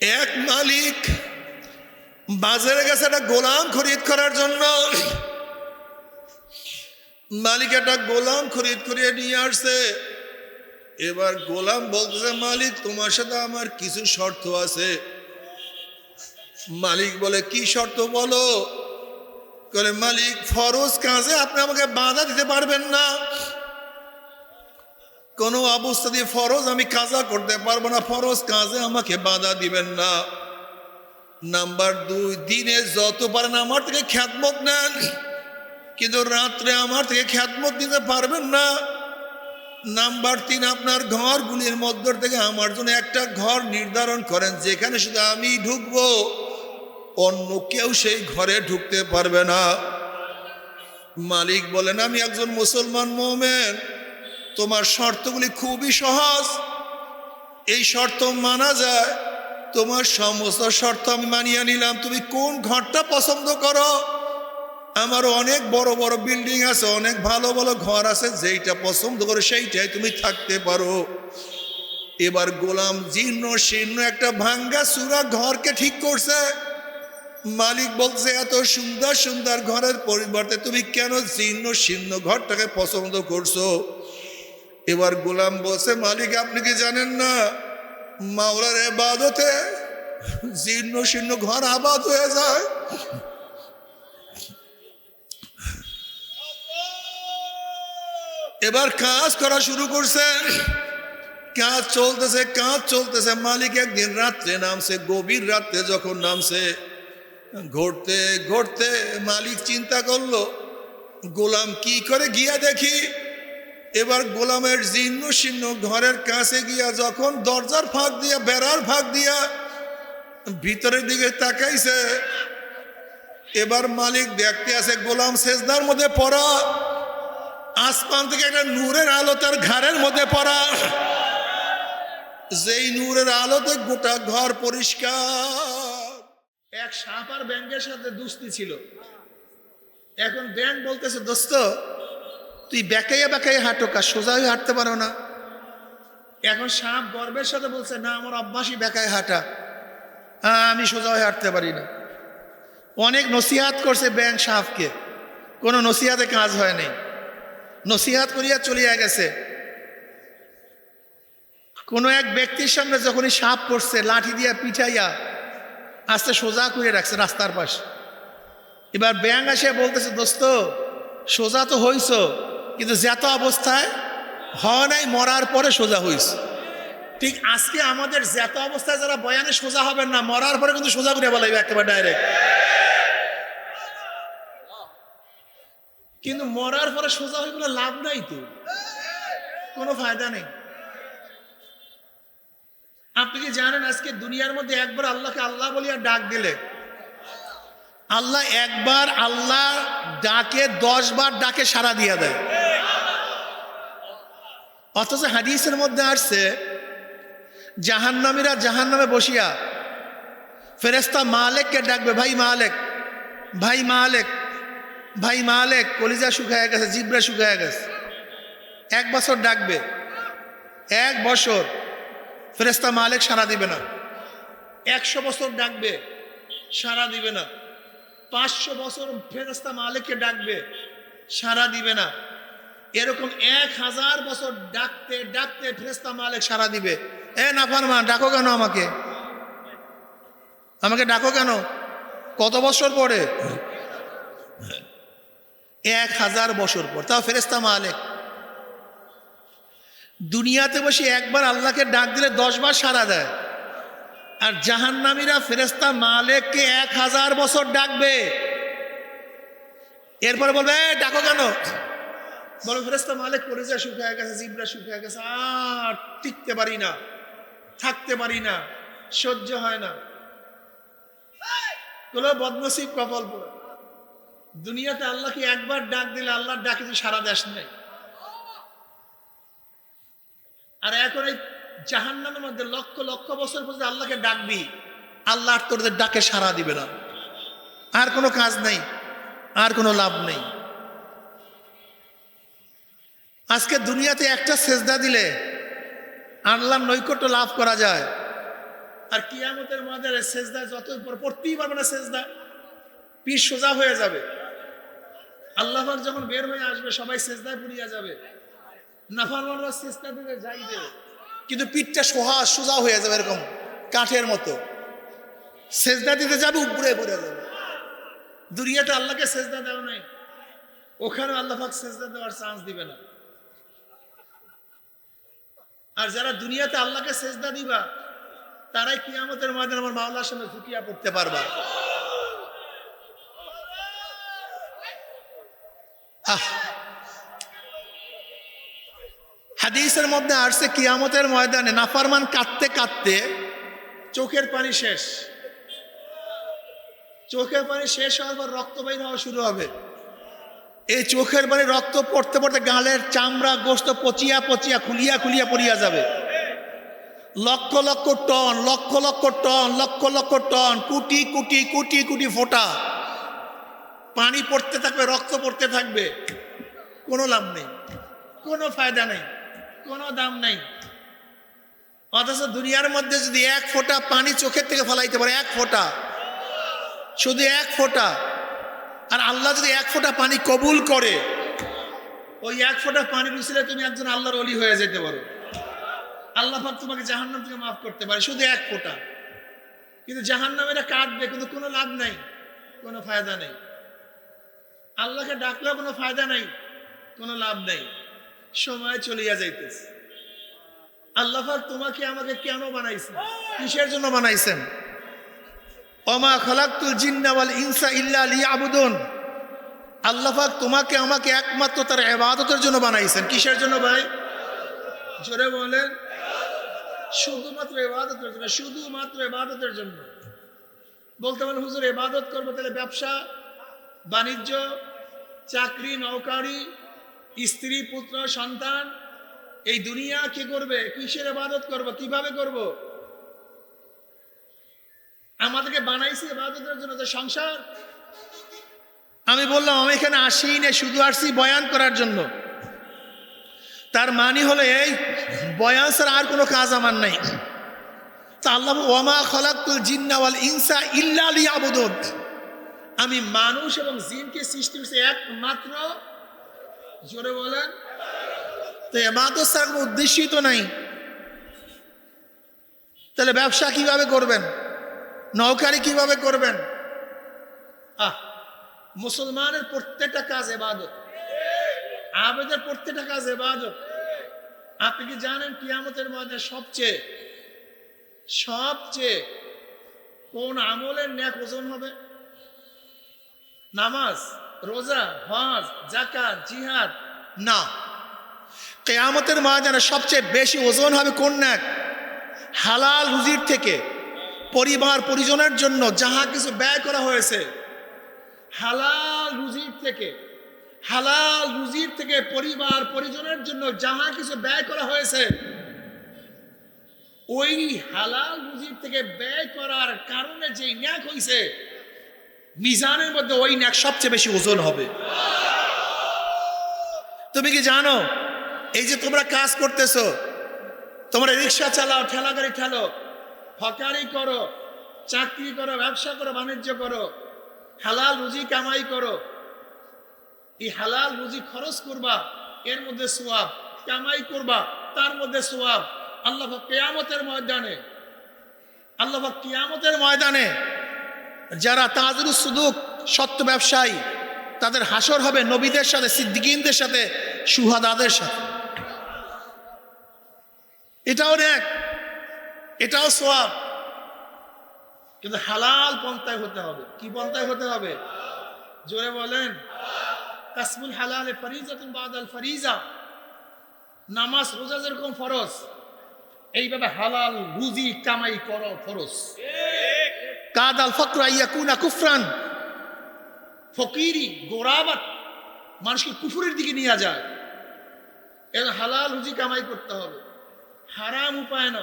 এক মালিক বাজারে গেছে একটা গোলাম খরিদ করার জন্য। মালিক একটা গোলাম খরিদ করিয়ে নিয়ে আসছে। এবার গোলাম বলতেছে, মালিক, তোমার সাথে আমার কিছু শর্ত আছে। মালিক বলে, কি শর্ত বলো? বলে মালিক, ফরজ কাজে আপনি আমাকে বাধা দিতে পারবেন না। কোনো অবস্থা দিয়ে ফরজ আমি কাজা করতে পারব না। ফরজ কাজে আমাকে বাধা দিবেন না। নাম্বার দুই, দিনে যত পারেন আমার থেকে খ্যাতমত নেন। কিন্তু রাত্রে আমার থেকে খ্যাতমত দিতে পারবেন না। নাম্বার তিন, আপনার ঘরগুলির মধ্য থেকে আমার জন্য একটা ঘর নির্ধারণ করেন, যেখানে শুধু আমি ঢুকবো। অন্য কেউ সেই ঘরে ঢুকতে পারবে না। মালিক বলেন, আমি একজন মুসলমান মোমেন। তোমার শর্তগুলি খুবই সহজ। এই শর্ত মানা যায়। তোমার সমস্ত শর্ত আমি মানিয়ে নিলাম। তুমি কোন ঘরটা পছন্দ করো? আমার অনেক বড় বড় বিল্ডিং আছে, অনেক ভালো ভালো ঘর আছে, যেইটা পছন্দ করো সেইটাই তুমি থাকতে পারো। এবার গোলাম জীর্ণ শীর্ণ একটা ভাঙ্গা সুরা ঘরকে ঠিক করছে। মালিক বলছে, এত সুন্দর সুন্দর ঘরের পরিবর্তে তুমি কেন জীর্ণ শীর্ণ ঘরটাকে পছন্দ করছ? এবার গোলাম বসে মালিক, আপনি কি জানেন না? মাওলার এবাদতে জীর্ণ শীর্ণ ঘর আবাদ হয়ে যায়। এবার কাজ করা শুরু করছে। কাজ চলতেছে কাজ চলতেছে। মালিক একদিন রাত্রে নামছে, গভীর রাত্রে যখন নামছে, ঘুরতে ঘুরতে মালিক চিন্তা করল, গোলাম কি করে গিয়া দেখি? এবার গোলামের জীর্ণ শীর্ণ ঘরের কাছে গিয়া যখন দরজার ফাঁক দিয়া, বেড়ার ফাঁক দিয়া ভিতরের দিকে তাকাইছে, এবার মালিক দেখতে আছে গোলাম সেজদার মধ্যে পড়া, আসমান থেকে একটা নূরের আলো তার ঘরের মধ্যে পড়া। যেই নূরের আলোতে গোটা ঘর পরিষ্কার। এক সাপ আর ব্যাংকের সাথে দুস্তি ছিল। এখন ব্যাংক বলতেছে, দোস্ত তুই বেকাইয়া বেকাইয়া হাঁটো কাজ সোজা হয়ে হাঁটতে পারো না। এখন সাপ গর্বের সাথে বলছে, না, আমার অভ্যাসই বেকায় হাঁটা। হ্যাঁ আমি সোজা হয়ে হাঁটতে পারি না। অনেক নসিহাত করছে ব্যাংক সাপকে। কোনো নসিহাতে কাজ হয় নাই। নসিহাত করিয়া চলিয়া গেছে। কোনো এক ব্যক্তির সামনে যখনই সাপ পড়ছে, লাঠি দিয়া পিঠাইয়া আস্তে সোজা করে রাখছে রাস্তার পাশে। এবার ব্যাং আসে বলতেছে, দোস্ত, সোজা তো হইছ। কিন্তু যত অবস্থায় হয় নাই, মরার পরে সোজা হইস ঠিক আজকে আমাদের যত অবস্থায় যারা বয়ানে সোজা হবেন না, মরার পরে কিন্তু সোজা করে বলাইবে একেবারে ডাইরেক্ট কিন্তু মরার পরে সোজা হয়ে কোনো লাভ নাই তো। কোনো ফায়দা নেই। আপনি কি জানেন আজকে দুনিয়ার মধ্যে একবার আল্লাহকে আল্লাহ বলিয়া ডাক দিলে? আল্লাহ একবার আল্লাহ ডাকে দশ বার ডাকে সারা দিয়া দেয়। অথচ হাদিসের মধ্যে আসছে, জাহান্নামীরা জাহান নামে বসিয়া ফেরেস্তা মালেককে ডাকবে, ভাই মালেক ভাই মালেক ভাই মালেক, কলিজা শুকায় গেছে, জিব্রা শুকায় গেছে। এক বছর ডাকবে, এক বছর ফেরেস্তা মালেক সারা দিবে না। একশো বছর ডাকবে সারা দিবে না। পাঁচশো বছর ফেরেস্তা মালেককে ডাকবে সারা দিবে না। এরকম এক হাজার বছর ডাকতে ডাকতে ফেরেস্তা মালেক সারা দিবে। এ নাফারমান ডাকো কেন আমাকে? আমাকে ডাকো কেন? কত বছর পরে? এক হাজার বছর পর। তাও ফেরেস্তা মালেক। দুনিয়াতে বসে একবার আল্লাহকে ডাক দিলে দশবার সারা দেয়। আর জাহান্নামীরা ফেরেস্তা মালেককে এক হাজার বছর ডাকবে। এরপরে বলবে "এ, ডাকো কেন? বলো ফেরেস্তা মালেক পরিচা শুকিয়ে গেছে, জিবরা শুকিয়ে গেছে, আর টিকতে পারি না, থাকতে পারি না, সহ্য হয় না। কোনো বদনসিব পড়ে দুনিয়াতে আল্লাহকে একবার ডাক দিলে আল্লাহর ডাকে তুই সারা দেশ নেই। আর এখন এই জাহান্নামের মধ্যে লক্ষ লক্ষ বছর পর্যন্ত আল্লাহকে ডাকবি, আল্লাহ তোদের ডাকে সারা দিবে না। আর কোনো কাজ নেই, আর কোনো লাভ নেই। আজকে দুনিয়াতে একটা সেজদা দিলে আল্লাহ নৈকট্য লাভ করা যায়। আর কিয়ামতের ময়দানে সেজদা যত উপর পড়তেই পারবে না সেজদা পিঠ সোজা হয়ে যাবে। আল্লাহর যখন বের হয়ে আসবে, সবাই সেজদায় পুড়িয়া যাবে। নাফারমানরা চেষ্টা দিতে যাইবে। কিন্তু পিঠটা সোহা সোজা হয়ে যাবে এরকম কাঠের মতো। সেজদা দিতে যাবে, উপরে পড়ে যাবে। দুনিয়াতে আল্লাহকে সেজদা দেওয়া নাই। ওখানে আল্লাহ সেজদা দেওয়ার চান্স দিবে না। আর যারা দুনিয়াতে আল্লাহকে সেজদা দিবা, তারাই কিয়ামতের ময়দানে আমার মাওলার সামনে ঝুঁকিয়া পড়তে পারবা। হাদিসের মধ্যে আসছে, কিয়ামতের ময়দানে নাফারমান কাঁদতে কাঁদতে চোখের পানি শেষ। চোখের পানি শেষ হওয়ার পর রক্ত বাইর হওয়া শুরু হবে। এই চোখের পানি রক্ত পড়তে পড়তে গালের চামড়া, গোস্ত পচিয়া পচিয়া, খুলিয়া খুলিয়া পড়িয়া যাবে। Lakh lakh ton, lakh lakh ton, lakh lakh ton, কুটি কুটি কুটি কুটি ফোটা। পানি পড়তে থাকবে, রক্ত পড়তে থাকবে। কোনো লাভ নেই, কোনো ফায়দা নেই, কোনো দাম নেই। অথচ দুনিয়ার মধ্যে যদি এক ফোঁটা পানি চোখের থেকে ফলাইতে পারে, এক ফোঁটা। শুধু এক ফোঁটা। আর আল্লাহ যদি এক ফোঁটা পানি কবুল করে, ওই এক ফোঁটা পানি মিশলে তুমি একজন আল্লাহর অলি হয়ে যেতে পারো। আল্লাহ পাক তোমাকে জাহান্নাম থেকে মাফ করতে পারে, শুধু এক ফোঁটা। কিন্তু জাহান্নামেরা কাটবে কিন্তু কোনো লাভ নাই, কোনো ফায়দা নেই। আল্লাহকে ডাকলেও কোনো ফায়দা নাই, কোনো লাভ নেই। সময় চলিয়া যাইতেছে। আল্লাহ পাক তোমাকে আমাকে কেন বানাইছেন? কিসের জন্য বানাইছেন? অমা খালাকুল জিন্নাওয়াল ইনসা ইল্লা আলী আল্লাহ পাক তোমাকে আমাকে একমাত্র তার এবাদতের জন্য বানাইছেন। কিসের জন্য ভাই? জোরে বলেন। শুধুমাত্র এবাদতের জন্য, শুধুমাত্র এবাদতের জন্য। বলতে পারেন, হুজুর, ইবাদত করব তাহলে ব্যবসা, বাণিজ্য, চাকরি, নৌকারি, স্ত্রী, পুত্র, সন্তান, এই দুনিয়া কি করবে? কিসের ইবাদত করব? কীভাবে করব? আমাদেরকে বানাইছি ইবাদতের জন্য যে সংসার। আমি বললাম, আমি এখানে আসি না শুধু আসছি বয়ান করার জন্য। তার মানে হলো এই, বয়ান ছাড়া আর কোনো কাজ আমার নাই। তা আল্লাহ ওয়ামা খলাকুল জিন্নাওয়াল ইনসা ইল্লা লিয়াবুদুন। আমি মানুষ এবং জিনকে সৃষ্টি করেছি একমাত্র। জোরে বলেন। তো এবাদত ছাড়া কোনো উদ্দেশ্যই তো নাই। তাহলে ব্যবসা কীভাবে করবেন? নৌকারি কীভাবে করবেন? আহ, মুসলমানের প্রত্যেকটা কাজ এবাদত। আবেদের প্রত্যেকটা কাজ এবাদত। আপনি কি জানেন কিয়ামতের মধ্যে সবচেয়ে সবচেয়ে কোন আমলের ন্যাক ওজন হবে? নামাজ, রোজা, হজ জাকাত জিহাদ? না। কেয়ামতের ময়দানে সবচেয়ে বেশি ওজন হবে কোন ন্যাক? হালাল রুজির থেকে। পরিবার, পরিজনের জন্য যাহা কিছু ব্যয় করা হয়েছে, হালাল রুজির থেকে, হালাল রুজির থেকে পরিবার, পরিজনের জন্য যাহা কিছু ব্যয় করা হয়েছে, ওই হালাল রুজির থেকে ব্যয় করার কারণে যে ন্যাক হয়েছে মিজানের মধ্যে ওই ন্যাক সবচেয়ে বেশি ওজন হবে। তুমি কি জানো, এই যে তোমরা কাজ করতেছো, তোমরা রিক্সা চালাও, ঠেলা গাড়ি ঠেলো হকারি করো, চাকরি করো, ব্যবসা করো, বাণিজ্য করো, হালাল রুজি কামাই করো। এই হালাল রুজি খরচ করবা, এর মধ্যে সোয়াব, কামাই করবা, তার মধ্যে সোয়াব। আল্লাহ কেয়ামতের ময়দানে, আল্লাহ কিয়ামতের ময়দানে যারা তাজরু সুদুক, সত্য ব্যবসায়ী, তাদের হাসর হবে নবীদের সাথে, সিদ্দিকিনদের সাথে, সুহাদাদের সাথে। এটাও এক। এটাও সোয়াব কিন্তু হালাল পন্থায় হতে হবে। কি পন্থায় হতে হবে? জোরে বলেন। কাসমুল হালালে ফরিজাতুন বাদাল ফরিজা। নামাজ, রোজা যেরকম ফরজ, এইভাবে হালাল রুজি কামাই করো ফরজ। কাদাল ফকর ইয়াকুনা কুফরান। ফকিরি, গোরাবাত মানুষকে কুফুরের দিকে নিয়ে যায়। এর হালাল রুজি কামাই করতে হবে। হারাম উপায় না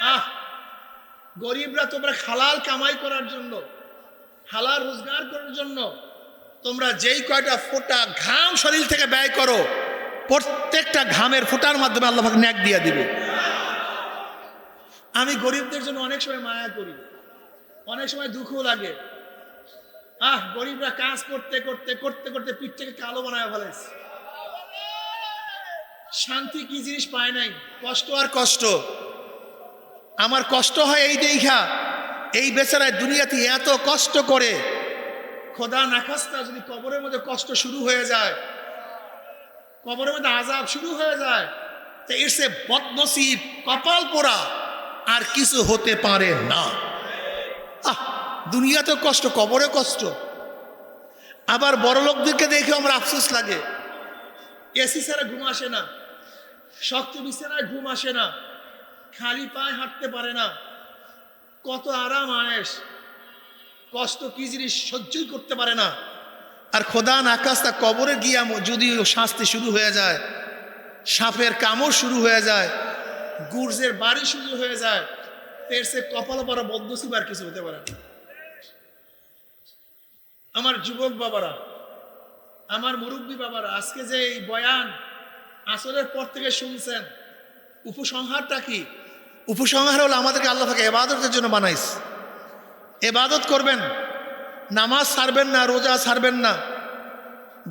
আহ, গরিবরা তোমরা হালাল কামাই করার জন্য, হালাল রোজগার করার জন্য তোমরা যেই কয়টা ফোঁটা ঘাম শরীর থেকে ব্যয় করো, প্রত্যেকটা ঘামের ফোঁটার মাধ্যমে আল্লাহ ন্যাক দিয়ে দিবে। আমি গরিবদের জন্য অনেক সময় মায়া করি, অনেক সময় দুঃখ লাগে। আহ, গরিবরা কাজ করতে করতে করতে করতে পিঠ থেকে কালো বানায় ফেলেছে। শান্তি কি জিনিস পায় নাই? কষ্ট আর কষ্ট। আমার কষ্ট হয় এই দেখা এই বেচারায় দুনিয়াতে এত কষ্ট করে। খোদা নাখাস্তা যদি কবরের মধ্যে কষ্ট শুরু হয়ে যায়, কবরের মধ্যে আজাব শুরু হয়ে যায়, তো এর সে বদনসিব কপাল পোড়া আর কিছু হতে পারে না। আহ দুনিয়াতে কষ্ট কবরে কষ্ট। আবার বড় লোকদেরকে দেখে আমার আফসোস লাগে। এসি ছাড়া ঘুম আসে না। শক্ত বিছানায় ঘুম আসে না। খালি পায়ে হাঁটতে পারে না। কত আরাম আয়েস কষ্ট কি জিনিস সহ্যই করতে পারে না। আর খোদা আকাশ তা কবরে গিয়া যদি শাস্তি শুরু হয়ে যায়, সাপের কামড় শুরু হয়ে যায়, গুর্জের বাড়ি শুরু হয়ে যায় তো সে কপাল পরা বদ্ধসিব আর কিছু হতে পারে না। আমার যুবক বাবারা, আমার মুরব্বী বাবারা, আজকে যে এই বয়ান আসলের পর থেকে শুনছেন, উপসংহারটা কি? উপসংহার হলো আমাদেরকে আল্লাহ তাকে এবাদতের জন্য বানাইস এবাদত করবেন, নামাজ ছাড়বেন না, রোজা ছাড়বেন না,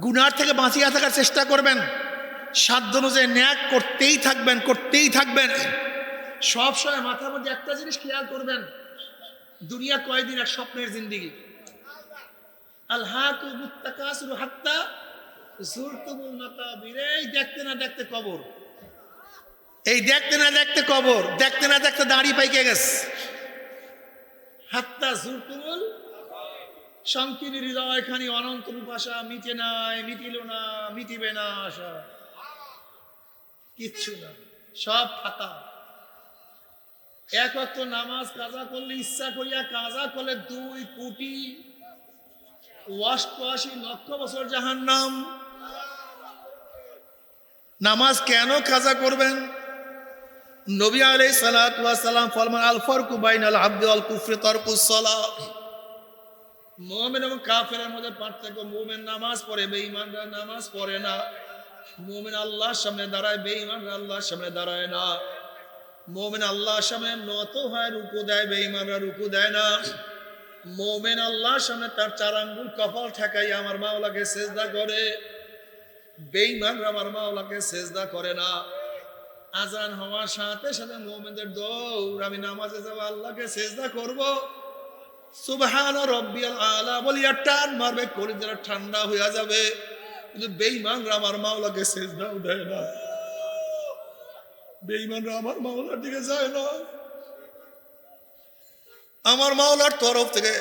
গুনার থেকে বাঁচিয়ে থাকার চেষ্টা করবেন, সাধ্য অনুযায়ী ন্যাক করতেই থাকবেন করতেই থাকবেন। সব সময় মাথার মধ্যে একটা জিনিস খেয়াল করবেন, দুনিয়া কয়দিন এক স্বপ্নের জিন্দিগি? আল্লাহ দেখতে না দেখতে কবর। এই দেখতে না দেখতে কবর, দেখতে না দেখতে দাঁড়ি পাইকে গেছে। হাত্তা জুরতুমুল সংকীর্ণ হৃদয় খানি অনন্ত রূপাশা, মিটে নাই, মিটিল না, মিটিবে না আশা। কিচ্ছু না, সব ফাতা এক অক্ত নামাজ কাজা করলে, ইচ্ছা করিয়া কাজা করলে দুই কোটি অষ্টআশি লক্ষ বছর জাহান নাম নামাজ কেন কাজা করবেন? নবী আলাই সালাম ফলমান আল ফরকু বাইন আল আব্দু আল কুফরে তরকুস মোমেন এবং কাফেরের মধ্যে পার্থক্য, মোমেন নামাজ পড়ে, বেঈমানরা নামাজ পড়ে না। মোমেন আল্লাহর সামনে দাঁড়ায়, বেঈমানরা আল্লাহর সামনে দাঁড়ায় না। মোমেন আল্লাহর সামনে নত হয়, রুকু দেয়, বেঈমানরা রুকু দেয় না। মোমেন আল্লাহর সামনে তার চার আঙ্গুল কপাল ঠেকাই আমার মাওলাকে সেজদা করে। বেঈমানরা আমার মাওলাকে সেজদা করে না। আজান হওয়ার সাথে সাথে মোমেনদের দৌড়, আমি নামাজে যাব, আল্লাহকে সেজদা করব। সুবহান রব্বিয়াল আলা, বলিয়া টান মারবে, কলিজারা ঠান্ডা হইয়া যাবে। কিন্তু বেঈমানরা আমার মাওলাকে সেজদাও দেয় না। বেঈমানরা আমার মাওলার দিকে যায় না। আমার মাওলার তরফ থেকে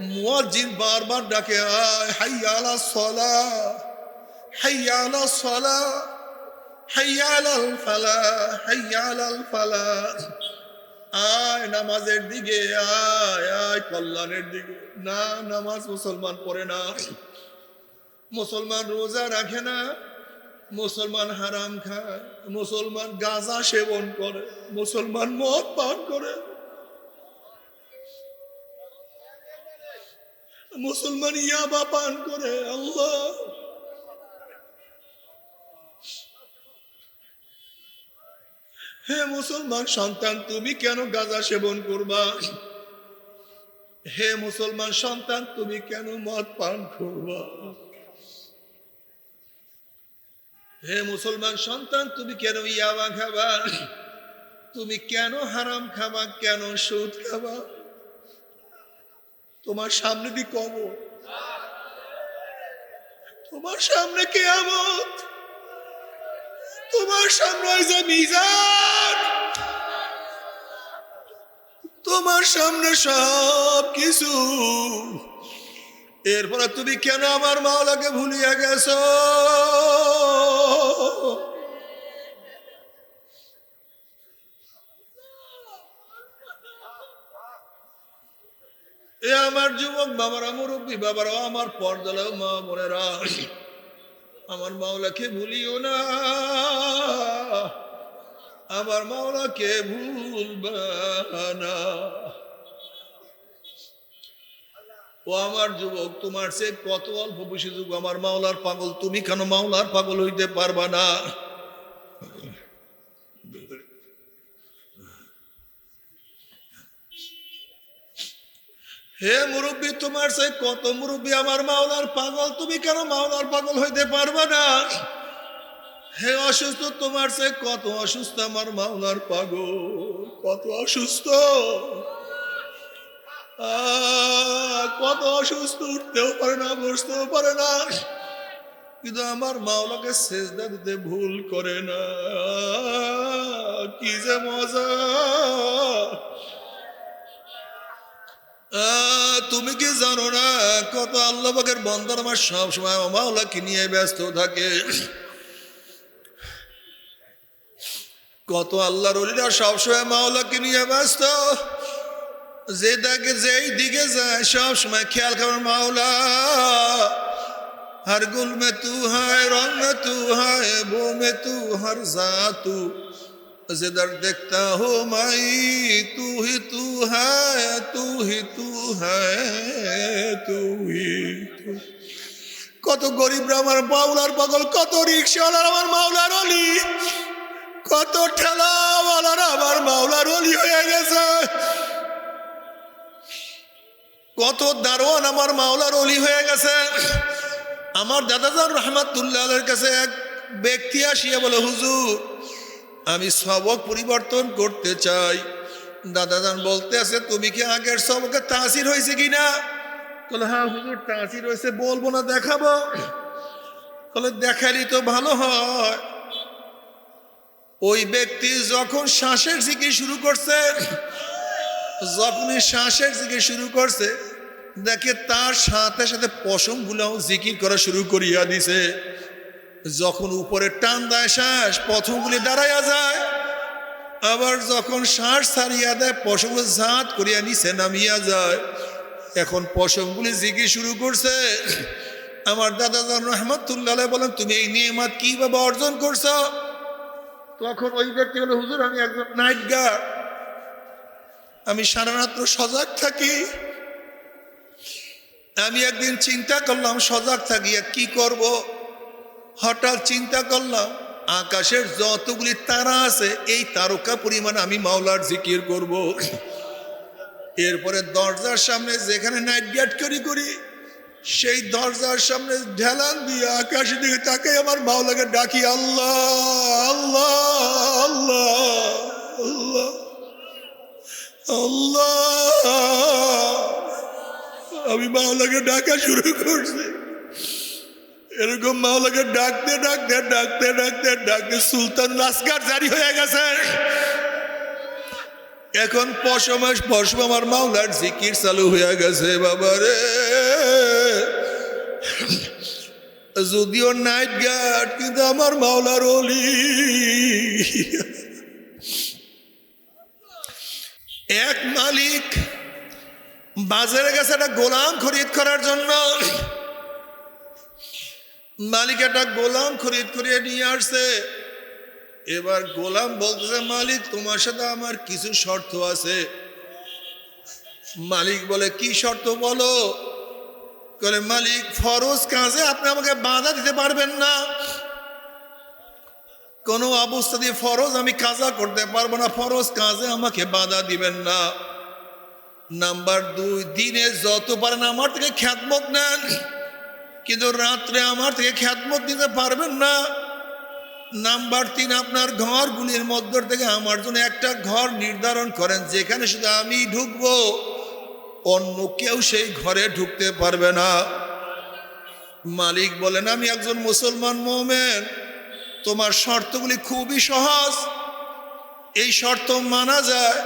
মুয়াজ্জিন বারবার ডাকে, আয় হাইয়া আলা সলা হাইয়া আলা সলা। হাইয়া ফালা হাইয়া আলাল ফালা। আয় নামাজের দিকে, আয় আয় কল্যাণের দিকে। না, নামাজ মুসলমান পড়ে না। মুসলমান রোজা রাখে না। মুসলমান হারাম খায়। মুসলমান গাঁজা সেবন করে। মুসলমান মদ পান করে। মুসলমান ইয়াবা পান করে। আল্লাহ হে মুসলমান সন্তান, তুমি কেন গাঁজা সেবন করবা? হে মুসলমান সন্তান, তুমি কেন মদ পান করবা? হে মুসলমান সন্তান, তুমি কেন ইয়াবা খাবা? তুমি কেন হারাম খাবা? কেন সুদ খাবা? তোমার সামনে দি কব তোমার সামনে কেয়ামত তোমার সামনে মিজান, তোমার সামনে সব কিছু এরপরে তুমি কেন আমার মাওলাকে ভুলিয়া গেছ? এ আমার যুবক বাবারা, মুরব্বী বাবারা আমার পর্দালাও মা বোনেরা। আমার মাওলাকে ভুলিও না। আমার মাওলাকে ভুলব না। ও আমার যুবক, তোমার সে কত অল্প বসে যুগ আমার মাওলার পাগল, তুমি কেন মাওলার পাগল হইতে পারবা না? হে মুরব্বী তোমার সে কত মুরব্বী আমার মাওলার পাগল, তুমি কেন মাওলার পাগল হইতে পারবে না? হে অসুস্থ, তোমার সে কত অসুস্থ আমার মাওলার পাগল, কত অসুস্থ। কত অসুস্থ, উঠতেও পারে না, বসতেও পারে না। কিন্তু আমার মাওলাকে সেজদা দিতে ভুল করে না। কি যে মজা। তুমি কি জানো না কত আল্লাহ পাকের বন্দর আমার সবসময় আমার মাওলাকে নিয়ে ব্যস্ত থাকে কত আল্লাহর অলিরা সবসময় মাওলাকে নিয়ে ব্যস্ত যে দেখে যেই দিকে যায় সবসময় খেয়াল খাবার মাওলা हर गुल में तू है रंग में तू है वो में तू हर जा तू जिधर देखता हो माई तू ही तू है तू ही तू है तू ही तू কত গরিবরা আমার মাওলার পাগল কত রিক্সাওয়ালার আমার মাওলার অলি কত ঠেলাওয়ালার আমার মাওলার অলি হয়ে গেছে কত দারোয়ান আমার মাওলার অলি হয়ে গেছে আমার দাদাজান রহমাতুল্লাহের কাছে এক ব্যক্তি আসিয়া বলে হুজুর আমি সবক পরিবর্তন করতে চাই। দাদাজান বলতে আছে, তুমি কি আগের সবকে তাসির হয়েছে কিনা? বলে হ্যাঁ হুজুর, তাসির হয়েছে, বলব না, দেখাবো। বলে দেখালি তো ভালো হয়। ওই ব্যক্তি যখন শ্বাসের জিকির শুরু করছে, যখনই শ্বাসের জিকির শুরু করছে, দেখে তার সাথে সাথে পশম গুলাও জিকির করা শুরু করিয়া দিছে। যখন উপরে টান দেয় শ্বাস পথমগুলি দাঁড়াইয়া যায়। আবার যখন শ্বাস ছাড়িয়া দেয়, পশমগুলো ঝাঁত করিয়া নিচে নামিয়া যায়। এখন পশমগুলি জিকির শুরু করছে। আমার দাদা রহমতুল্লাহ বলেন, তুমি এই নিয়মাত কীভাবে অর্জন করছ? তখন ওই ব্যক্তি বলে, হুজুর, আমি একজন নাইট গার্ড আমি সারা রাত্র সজাগ থাকি। আমি একদিন চিন্তা করলাম, সজাগ থাকিয়া কি করব? হঠাৎ চিন্তা করলাম, আকাশের যতগুলি তারা আছে, এই তারকা পরিমাণ আমি মাওলার জিকির করব। এরপরে দরজার সামনে যেখানে নাইট গার্ড করি করি, সেই দরজার সামনে ঢেলান দিয়ে আকাশের দিকে তাকে আমার মাওলাকে ডাকি, আল্লাহ আল্লাহ আল্লাহ আল্লাহ আল্লাহ। আমি মাওলাকে ডাকা শুরু করছি। এরকম মাওলাকে ডাকতে ডাকতে ডাকতে ডাকতে ডাকতে সুলতান লাস্কার জারি হয়ে গেছে। এখন পশমাস পশম আমার মাওলার জিকির চালু হয়ে গেছে, বাবারে। যদিও নাইট গার্ড, কিন্তু আমার মাওলার অলি। এক মালিক বাজারে গেছে একটা গোলাম খরিদ করার জন্য। মালিক একটা গোলাম খরিদ করিয়ে নিয়ে আসছে। এবার গোলাম বলতেছে, মালিক, তোমার সাথে আমার কিছু শর্ত আছে। মালিক বলে, কি শর্ত বলো? বলে মালিক, ফরজ কাজে আপনি আমাকে বাধা দিতে পারবেন না। কোনো অবস্থা দিয়ে ফরজ আমি কাজা করতে পারব না। ফরজ কাজে আমাকে বাধা দিবেন না। নাম্বার দুই, দিনে যত পারেন আমার থেকে খ্যাতমত নেন। কিন্তু রাত্রে আমার থেকে খ্যাতমত দিতে পারবেন না। নাম্বার তিন, আপনার ঘরগুলির মধ্য থেকে আমার জন্য একটা ঘর নির্ধারণ করেন, যেখানে শুধু আমি ঢুকবো। অন্য কেউ সেই ঘরে ঢুকতে পারবে না। মালিক বলেন, আমি একজন মুসলমান মোমেন। তোমার শর্তগুলি খুবই সহজ। এই শর্ত মানা যায়।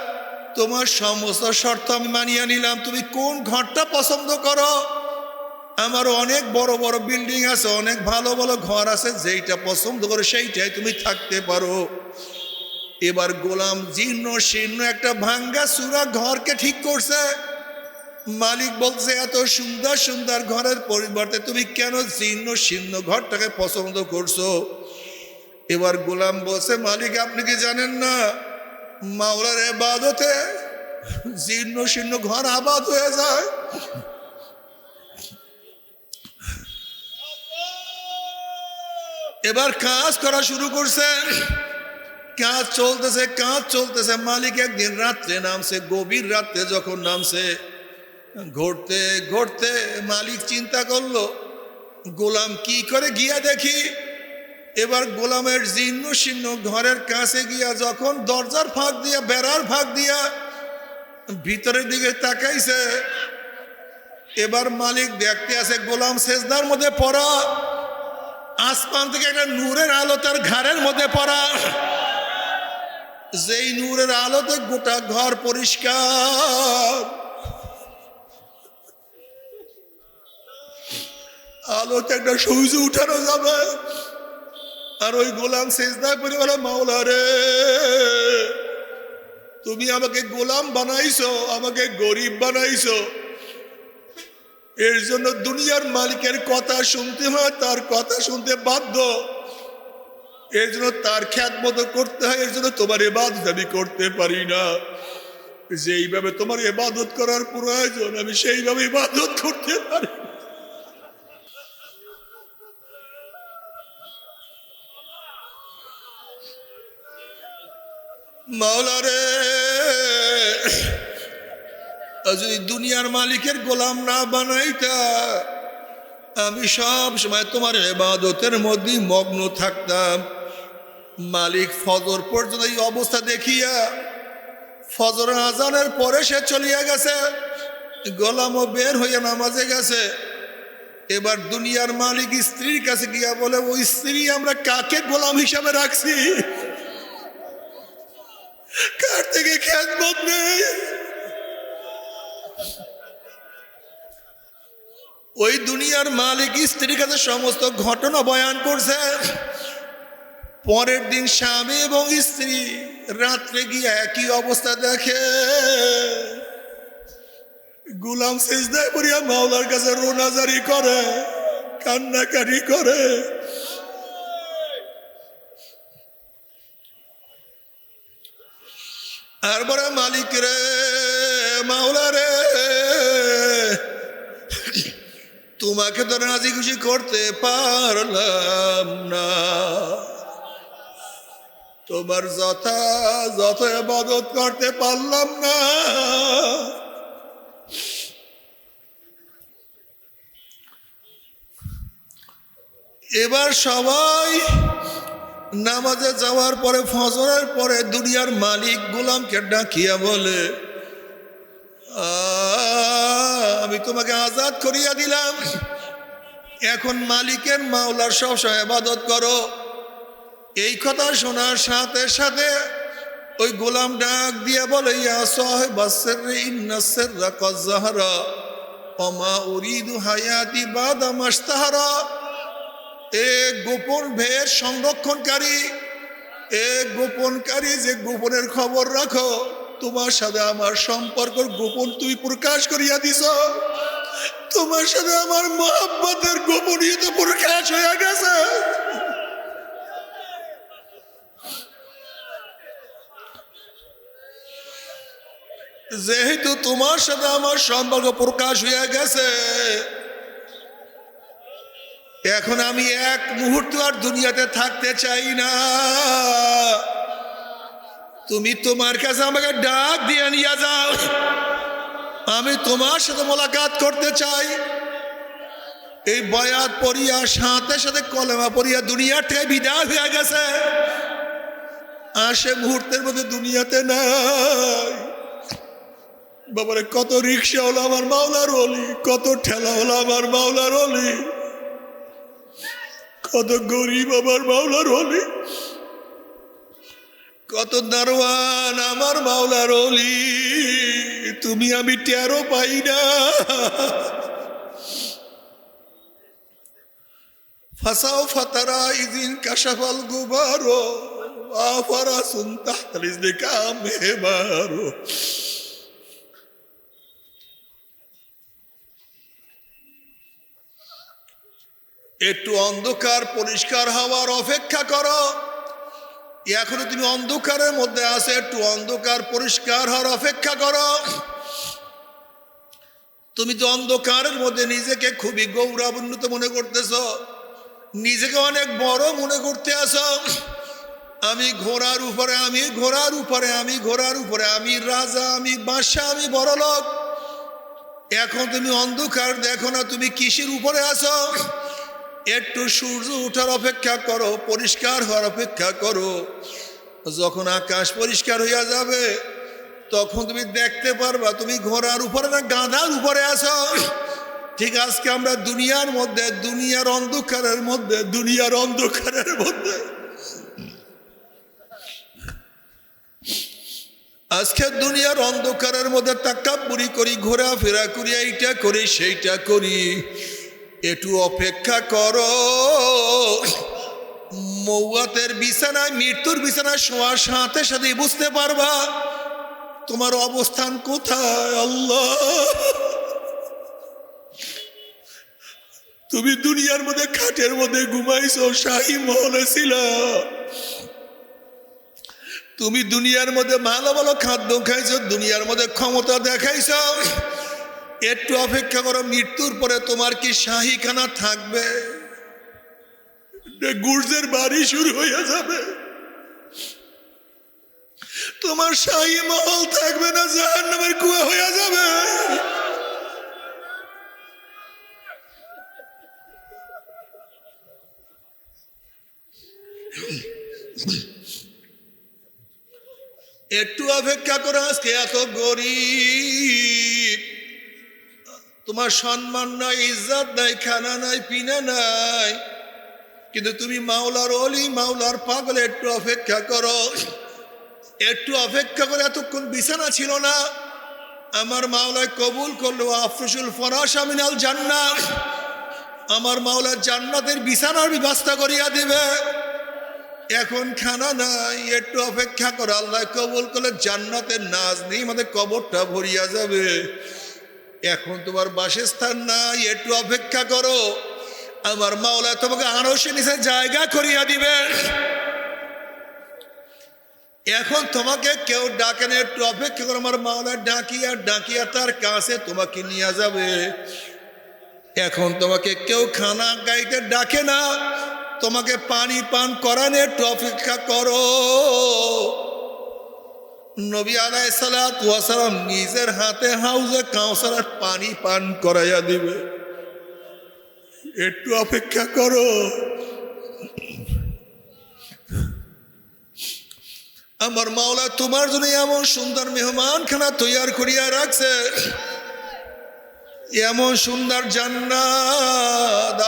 তোমার সমস্ত শর্ত আমি মানিয়ে নিলাম। তুমি কোন ঘরটা পছন্দ করো? আমার অনেক বড় বড় বিল্ডিং আছে, অনেক ভালো ভালো ঘর আছে, যেইটা পছন্দ করো সেইটাই তুমি থাকতে পারো। এবার গোলাম জীর্ণ শীর্ণ একটা ভাঙ্গা চূড়া ঘরকে ঠিক করছে। মালিক বলছে, এত সুন্দর সুন্দর ঘরের পরিবর্তে তুমি কেন জীর্ণ শীর্ণ ঘরটাকে পছন্দ করছ? এবার গোলাম বলছে, মালিক, আপনি কি জানেন না, মাওলার এবাদতে জীর্ণ শীর্ণ ঘর আবাদ হয়ে যায়? এবার কাজ করা শুরু করছে। কাজ চলতেছে কাজ চলতেছে। মালিক একদিন রাত্রে নামছে, গভীর রাত্রে যখন নামছে, ঘুরতে ঘুরতে মালিক চিন্তা করল, গোলাম কি করে গিয়া দেখি? এবার গোলামের জীর্ণ শীর্ণ ঘরের কাছে গিয়া যখন দরজার ফাঁক দিয়া, বেড়ার ফাঁক দিয়া ভিতরের দিকে তাকাইছে, এবার মালিক দেখতে আছে, গোলাম সেজদার মধ্যে পড়া। আসমান থেকে একটা নূরের আলো তার ঘরের মধ্যে পড়া। যেই নূরের আলোতে গোটা ঘর পরিষ্কার। আলোতে একটা সূর্য উঠানো যাবে। আর ওই গোলাম সেজদা করে বলে, মাওলা রে, তুমি আমাকে গোলাম বানাইছো, আমাকে গরিব বানাইছো। এর জন্য দুনিয়ার মালিকের কথা শুনতে হয়, তার কথা শুনতে বাধ্য এর জন্য তার খ্যাত মতো করতে হয়, এর জন্য তোমার এবাদত আমি করতে পারি না যেইভাবে তোমার এবাদত করার প্রয়োজন, আমি সেইভাবে ইবাদত করতে পারি না। যদি দুনিয়ার মালিকের গোলাম না বানাইতা, আমি সব সময় তোমার এবাদতের মধ্যেই মগ্ন থাকতাম। মালিক ফজর পর্যন্ত এই অবস্থা দেখিয়া ফজর আজানের পরে সে চলিয়া গেছে, গোলামও বের হইয়া নামাজে গেছে। এবার দুনিয়ার মালিক স্ত্রীর কাছে গিয়া বলে, ওই স্ত্রী আমরা কাকে গোলাম হিসাবে রাখছি? কার থেকে খ্যাতমত নেই? ওই দুনিয়ার মালিক স্ত্রীর কাছে সমস্ত ঘটনা বয়ান করছে। পরের দিন স্বামী এবং স্ত্রী রাত্রে গিয়ে একই অবস্থা দেখে। গুলাম সেজদায় পড়িয়া মাওলার কাছে রোনাজারি করে কান্নাকারি করে। আর বড় মালিক রে, মাওলা রে তোমাকে তো রাজি খুশি করতে পারলাম না। তোমার যথা যত এবাদত করতে পারলাম না। এবার সবাই নামাজে যাওয়ার পরে ফজরের পরে দুনিয়ার মালিক গোলামকে ডাকিয়া বলে "আহ, আমি তোমাকে আজাদ করিয়া দিলাম। এখন মালিকের মাওলার সবসময় আবাদত করো। এই কথা শোনার সাথে সাথে ওই গোলাম ডাক দিয়া বলে উরিদু এ গোপন ভের সংরক্ষণকারী, এ গোপনকারী যে গোপনের খবর রাখো তোমার সাথে আমার সম্পর্ক গোপন তুই প্রকাশ করিয়া দিছ। তোমার সাথে আমার মহাব্বতের গোপনীয়তা প্রকাশ হয়ে গেছে। যেহেতু তোমার সাথে আমার সম্পর্ক প্রকাশ হয়ে গেছে, এখন আমি এক মুহূর্ত আর দুনিয়াতে থাকতে চাই না। তুমি তোমার কাছে আমাকে ডাক দিয়ে নিয়ে যাও। আমি তোমার সাথে মোলাকাত করতে চাই। এই বয়াত পড়িয়া সাথে সাথে কলেমা পড়িয়া দুনিয়ার থেকে বিদায় হয়ে গেছে। আর সে মুহূর্তের মধ্যে দুনিয়াতে নাই। বাবারে, কত রিক্সা হলো আমার মাওলার অলি, কত ঠেলা হলো আমার মাওলার অলি, কত গরিব আমার মাওলার অলি। কত দারোয়ান আমার মাওলার অলি, তুমি আমি টেরো পাই না। ফাসাও ফাতারা ইদিন কাশাফাল গুবারো আফারা সুনতাহ তালিজলিকা মেহমারো একটু অন্ধকার পরিষ্কার হওয়ার অপেক্ষা করো। এখনও তুমি অন্ধকারের মধ্যে আছে, একটু অন্ধকার পরিষ্কার হওয়ার অপেক্ষা করো। তুমি তো অন্ধকারের মধ্যে নিজেকে খুবই গৌরবান্বিত মনে করতেছ, নিজেকে অনেক বড় মনে করতে আসো আমি ঘোড়ার উপরে, আমি ঘোড়ার উপরে, আমি ঘোড়ার উপরে, আমি রাজা, আমি বাদশাহ, আমি বড় লোক। এখন তুমি অন্ধকার, দেখো না তুমি কিসের উপরে আছো। একটু সূর্য উঠার অপেক্ষা করো, পরিষ্কার হওয়ার অপেক্ষা করো। যখন আকাশ পরিষ্কার হইয়া যাবে, তখন তুমি দেখতে পারবা, তুমি ঘোড়ার উপরে না গাধার উপরে আছো? ঠিক আজকে আমরা দুনিয়ার মধ্যে, দুনিয়ার অন্ধকারের মধ্যে, দুনিয়ার অন্ধকারের মধ্যে। আজকে দুনিয়ার অন্ধকারের মধ্যে তাকাব্বুরি করি, ঘোরাফেরা করি, এইটা করি, সেইটা করি। একটু অপেক্ষা করো। মৌয়াতের বিছানায়, মৃত্যুর বিছানায় শোয়ার সাথে সাথে বুঝতে পারবা, তোমার অবস্থান কোথায়, আল্লাহ? তুমি দুনিয়ার মধ্যে, খাটের মধ্যে ঘুমাইছো, শাহী মহলে ছিল। তুমি দুনিয়ার মধ্যে ভালো ভালো খাদ্য খাইছো, দুনিয়ার মধ্যে ক্ষমতা দেখাইছ। একটু অপেক্ষা করো, মৃত্যুর পরে তোমার কি শাহীখানা থাকবে? গুর্জের বাড়ি শুরু হয়ে যাবে। তোমার শাহী মহল থাকবে না জাহান নামের কুয়া হয়ে যাবে। একটু অপেক্ষা করো, আজকে এত গরিব। তোমার সম্মান নাই, ইজ্জত নাই, খানা নাই, পিনা নাই। কিন্তু তুমি মাওলার অলি, মাওলার পাগল, একটু অপেক্ষা করো। একটু অপেক্ষা করে এতক্ষণ বিছানা ছিল না। আমার মাওলায় কবুল করল আফরসুল ফরাস আমিনাল জান্নাত। আমার মাওলা জান্নাতের বিছানার ব্যবস্থা করিয়া দিবে। এখন খানা নাই, একটু অপেক্ষা করো। আল্লাহ কবুল করলে জান্নাতের নাজ নেই, আমাদের কবরটা ভরিয়া যাবে। এখন তোমার বাসস্থান নাই, একটু অপেক্ষা করো। আমার মাওলা তোমাকে আরও সে নিচে জায়গা করিয়া দিবে। এখন তোমাকে কেউ ডাকে না, একটু অপেক্ষা করো, আমার মাওলা ডাকিয়া ডাকিয়া তার কাছে তোমাকে নিয়ে যাবে। এখন তোমাকে কেউ খানা গাইতে ডাকে না, তোমাকে পানি পান করানে একটু অপেক্ষা করো। নবী আলাই সালাম নিজের হাতে হাউজে কাউসার পানি পান করাইয়া দিবে। একটু অপেক্ষা করো। আমার মাওলা তোমার জন্য এমন সুন্দর মেহমান খানা তৈয়ার করিয়া রাখছে। এমন সুন্দর জান্নাত।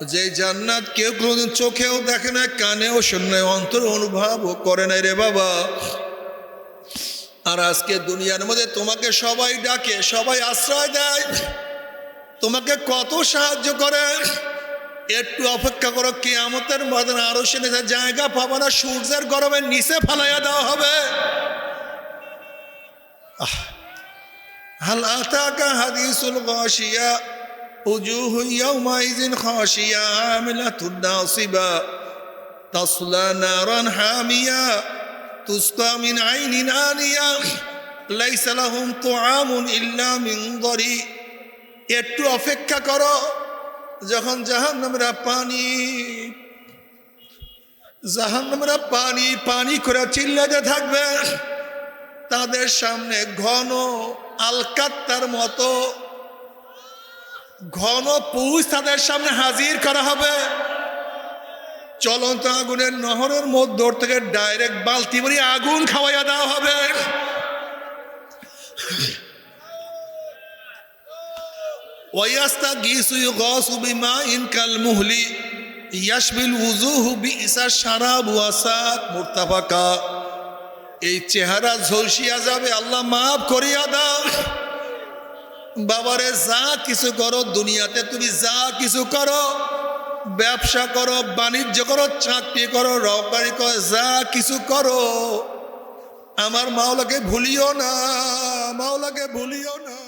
যে জান্নাত কেউ কোনোদিন চোখেও দেখে না কানেও শোনে অন্তর অনুভবও করে না রে বাবা। আর আজকে দুনিয়ার মধ্যে তোমাকে সবাই ডাকে, সবাই আশ্রয় দেয়, তোমাকে কত সাহায্য করে। একটু অপেক্ষা করো কে কেয়ামতের মধ্যে আরও সে জায়গা পাবো না, সূর্যের গরমের নিচে ফালাইয়া দেওয়া হবে। হাল আতাকা হাদিসুল গাশিয়া। وجوه يومئذ خاشية عاملة ناصبة تصلى نارا حامية تسقى من عين آنية ليس لهم طعام إلا من ضريع একটু অপেক্ষা করো যখন জাহান্নামরা পানি জাহান্নামরা পানি পানি করে চিল্লাতে থাকবে তাদের সামনে ঘন আলকাত্তার মতো ঘন পুষ তাদের সামনে হাজির করা হবে। চলন্ত আগুনের নহরের মধ্য থেকে ডাইরেক্ট বালতি ভরি আগুন খাওয়াইয়া দেওয়া হবে। ওয়াস্তা ইনকাল মুহলি ওয়াসাত মুর্তাফাকা, এই চেহারা ঝলসিয়া যাবে, আল্লাহ মাফ করিয়া দাও। বাবারে, যা কিছু করো দুনিয়াতে, তুমি যা কিছু করো, ব্যবসা করো, বাণিজ্য করো, চাকরি করো রবারি করো, যা কিছু করো, আমার মাওলাকে ভুলিও না, মাওলাকে ভুলিও না।